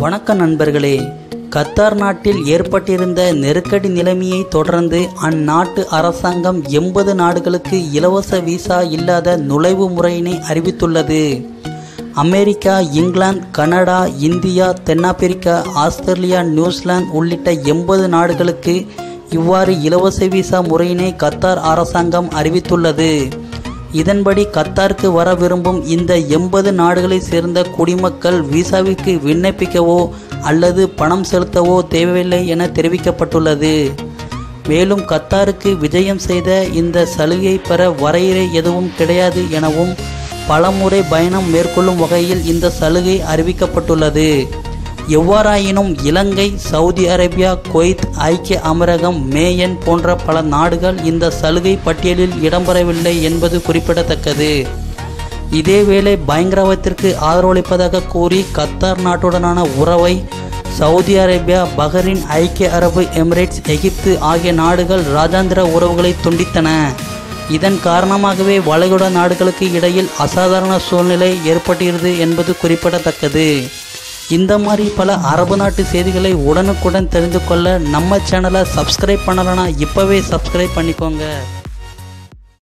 வணக்க நண்பர்களே கத்தார் நாட்டில் ஏற்பட்டிருந்த நெருக்கடி நிலைமையை தொடர்ந்து அந்நாட்டு அரசாங்கம் எண்பது நாடுகளுக்கு இலவச விசா இல்லாத நுழைவு முறையினை அறிவித்துள்ளது. அமெரிக்கா இங்கிலாந்து கனடா இந்தியா தென்னாப்பிரிக்கா ஆஸ்திரேலியா நியூசிலாந்து உள்ளிட்ட எண்பது நாடுகளுக்கு இவ்வாறு இலவச விசா முறையினை கத்தார் அரசாங்கம் அறிவித்துள்ளது. இதன்படி கத்தாருக்கு வர விரும்பும் இந்த எண்பது நாடுகளைச் சேர்ந்த குடிமக்கள் விசாவிற்கு விண்ணப்பிக்கவோ அல்லது பணம் செலுத்தவோ தேவையில்லை என தெரிவிக்கப்பட்டுள்ளது. மேலும் கத்தாருக்கு விஜயம் செய்த இந்த சலுகை பெற வரையறை எதுவும் கிடையாது எனவும் பலமுறை பயணம் மேற்கொள்ளும் வகையில் இந்த சலுகை அறிவிக்கப்பட்டுள்ளது. எவ்வாறாயினும் இலங்கை சவுதி அரேபியா குவைத் ஐக்கிய அமரகம் மேயன் போன்ற பல நாடுகள் இந்த சலுகை பட்டியலில் இடம்பெறவில்லை என்பது குறிப்பிடத்தக்கது. இதேவேளை பயங்கரவாதத்திற்கு ஆதரவளிப்பதாக கூறி கத்தார் நாட்டுடனான உறவை சவுதி அரேபியா பஹ்ரைன் ஐக்கிய அரபு எமிரேட்ஸ் எகிப்து ஆகிய நாடுகள் ராஜாந்திர உறவுகளை துண்டித்தன. இதன் காரணமாகவே வளைகுடா நாடுகளுக்கு இடையில் அசாதாரண சூழ்நிலை ஏற்பட்டிருது என்பது குறிப்பிடத்தக்கது. இந்த மாதிரி பல அரபு நாட்டு செய்திகளை உடனுக்குடன் தெரிந்து கொள்ள நம்ம சேனலை சப்ஸ்கிரைப் பண்ணலைன்னா இப்போவே சப்ஸ்கிரைப் பண்ணிக்கோங்க.